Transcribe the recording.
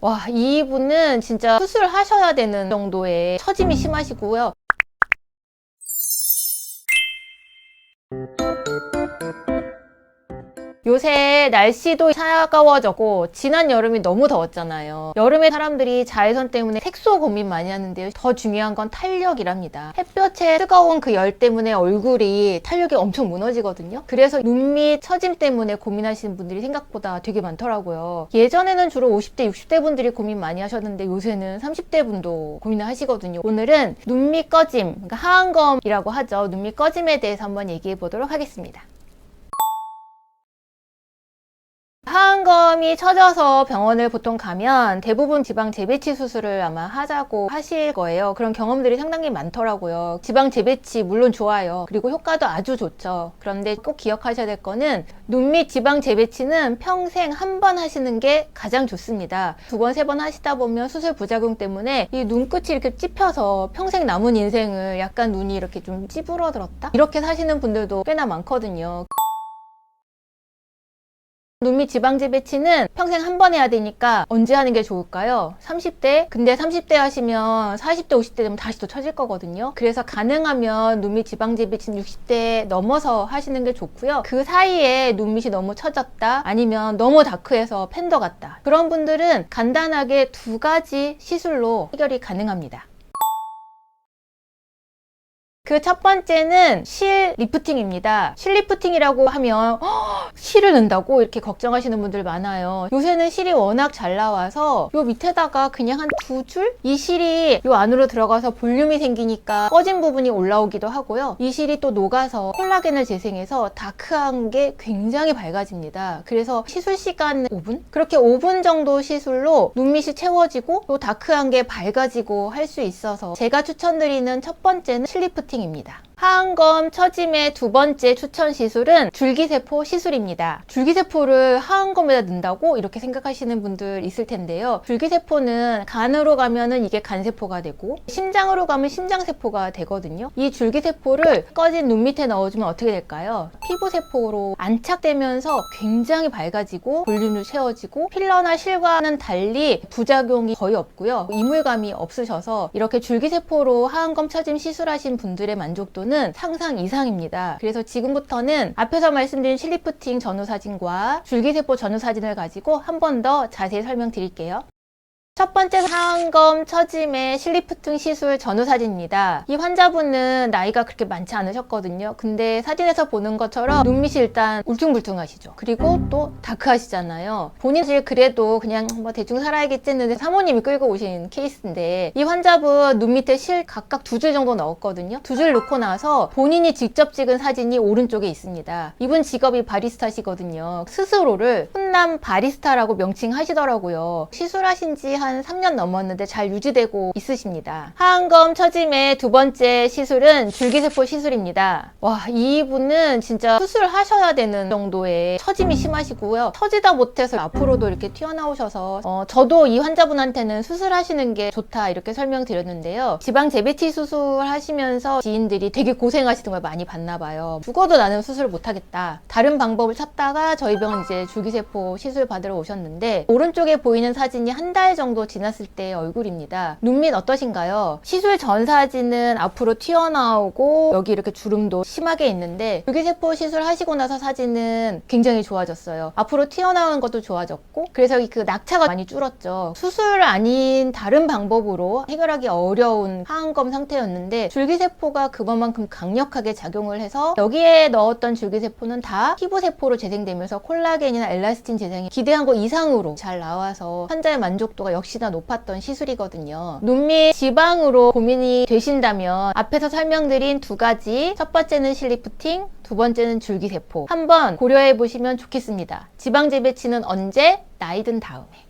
와, 이분은 진짜 수술하셔야 되는 정도의 처짐이 심하시고요. 요새 날씨도 차가워졌고 지난 여름이 너무 더웠잖아요. 여름에 사람들이 자외선 때문에 색소 고민 많이 하는데요. 더 중요한 건 탄력이랍니다. 햇볕에 뜨거운 그 열 때문에 얼굴이 탄력이 엄청 무너지거든요. 그래서 눈 밑 처짐 때문에 고민하시는 분들이 생각보다 되게 많더라고요. 예전에는 주로 50대, 60대 분들이 고민 많이 하셨는데 요새는 30대 분도 고민을 하시거든요. 오늘은 눈 밑 꺼짐, 그러니까 하안검이라고 하죠. 눈 밑 꺼짐에 대해서 한번 얘기해 보도록 하겠습니다. 하안검이 처져서 병원을 보통 가면 대부분 지방 재배치 수술을 아마 하자고 하실 거예요. 그런 경험들이 상당히 많더라고요. 지방 재배치 물론 좋아요. 그리고 효과도 아주 좋죠. 그런데 꼭 기억하셔야 될 거는 눈 밑 지방 재배치는 평생 한 번 하시는 게 가장 좋습니다. 두 번, 세 번 하시다 보면 수술 부작용 때문에 이 눈끝이 이렇게 찝혀서 평생 남은 인생을 약간 눈이 이렇게 좀 찌부러들었다? 이렇게 사시는 분들도 꽤나 많거든요. 눈밑 지방제 배치는 평생 한 번 해야 되니까 언제 하는 게 좋을까요? 30대? 근데 30대 하시면 40대, 50대 되면 다시 또 처질 거거든요. 그래서 가능하면 눈밑 지방제 배치는 60대 넘어서 하시는 게 좋고요. 그 사이에 눈밑이 너무 처졌다 아니면 너무 다크해서 팬더 같다. 그런 분들은 간단하게 두 가지 시술로 해결이 가능합니다. 그 첫 번째는 실 리프팅입니다. 실 리프팅이라고 하면 "허, 실을 넣는다고 이렇게 걱정하시는 분들 많아요. 요새는 실이 워낙 잘 나와서 요 밑에다가 그냥 한 두 줄? 이 실이 요 안으로 들어가서 볼륨이 생기니까 꺼진 부분이 올라오기도 하고요. 이 실이 또 녹아서 콜라겐을 재생해서 다크한 게 굉장히 밝아집니다. 그래서 시술 시간 5분? 그렇게 5분 정도 시술로 눈밑이 채워지고 또 다크한 게 밝아지고 할 수 있어서 제가 추천드리는 첫 번째는 실 리프팅 입니다. 하안검 처짐의 두 번째 추천 시술은 줄기세포 시술입니다. 줄기세포를 하안검에다 넣는다고 이렇게 생각하시는 분들 있을 텐데요. 줄기세포는 간으로 가면은 이게 간세포가 되고 심장으로 가면 심장세포가 되거든요. 이 줄기세포를 꺼진 눈 밑에 넣어주면 어떻게 될까요? 피부세포로 안착되면서 굉장히 밝아지고 볼륨도 채워지고 필러나 실과는 달리 부작용이 거의 없고요. 이물감이 없으셔서 이렇게 줄기세포로 하안검 처짐 시술하신 분들 의 만족도는 상상 이상입니다. 그래서 지금부터는 앞에서 말씀드린 실리프팅 전후 사진과 줄기세포 전후 사진을 가지고 한 번 더 자세히 설명드릴게요. 첫 번째 하안검 처짐의 실리프팅 시술 전후 사진입니다. 이 환자분은 나이가 그렇게 많지 않으셨거든요. 근데 사진에서 보는 것처럼 눈밑이 일단 울퉁불퉁하시죠. 그리고 또 다크하시잖아요. 본인 사실 그래도 그냥 뭐 대충 살아야겠지 했는데 사모님이 끌고 오신 케이스인데 이 환자분 눈 밑에 실 각각 두 줄 정도 넣었거든요. 두 줄 넣고 나서 본인이 직접 찍은 사진이 오른쪽에 있습니다. 이분 직업이 바리스타시거든요. 스스로를 훈남 바리스타라고 명칭하시더라고요. 시술하신 지한 3년 넘었는데 잘 유지되고 있으십니다. 하안검 처짐의 두 번째 시술은 줄기세포 시술입니다. 와, 이분은 진짜 수술하셔야 되는 정도의 처짐이 심하시고요. 처지다 못해서 앞으로도 이렇게 튀어나오셔서 어, 저도 이 환자분한테는 수술하시는 게 좋다 이렇게 설명드렸는데요. 지방 재배치 수술하시면서 지인들이 되게 고생하시는 걸 많이 봤나 봐요. 죽어도 나는 수술 못하겠다. 다른 방법을 찾다가 저희 병원 이제 줄기세포 시술 받으러 오셨는데 오른쪽에 보이는 사진이 한 달 정도 지났을 때의 얼굴입니다. 눈밑 어떠신가요? 시술 전 사진은 앞으로 튀어나오고 여기 이렇게 주름도 심하게 있는데 줄기세포 시술 하시고 나서 사진은 굉장히 좋아졌어요. 앞으로 튀어나오는 것도 좋아졌고 그래서 그 낙차가 많이 줄었죠. 수술 아닌 다른 방법으로 해결하기 어려운 하안검 상태였는데 줄기세포가 그것만큼 강력하게 작용을 해서 여기에 넣었던 줄기세포는 다 피부세포로 재생되면서 콜라겐이나 엘라스틴 재생이 기대한 것 이상으로 잘 나와서 환자의 만족도가 역시 나 높았던 시술이거든요. 눈밑 지방으로 고민이 되신다면 앞에서 설명드린 두 가지 첫 번째는 실리프팅, 두 번째는 줄기세포 한번 고려해 보시면 좋겠습니다. 지방 재배치는 언제? 나이 든 다음에.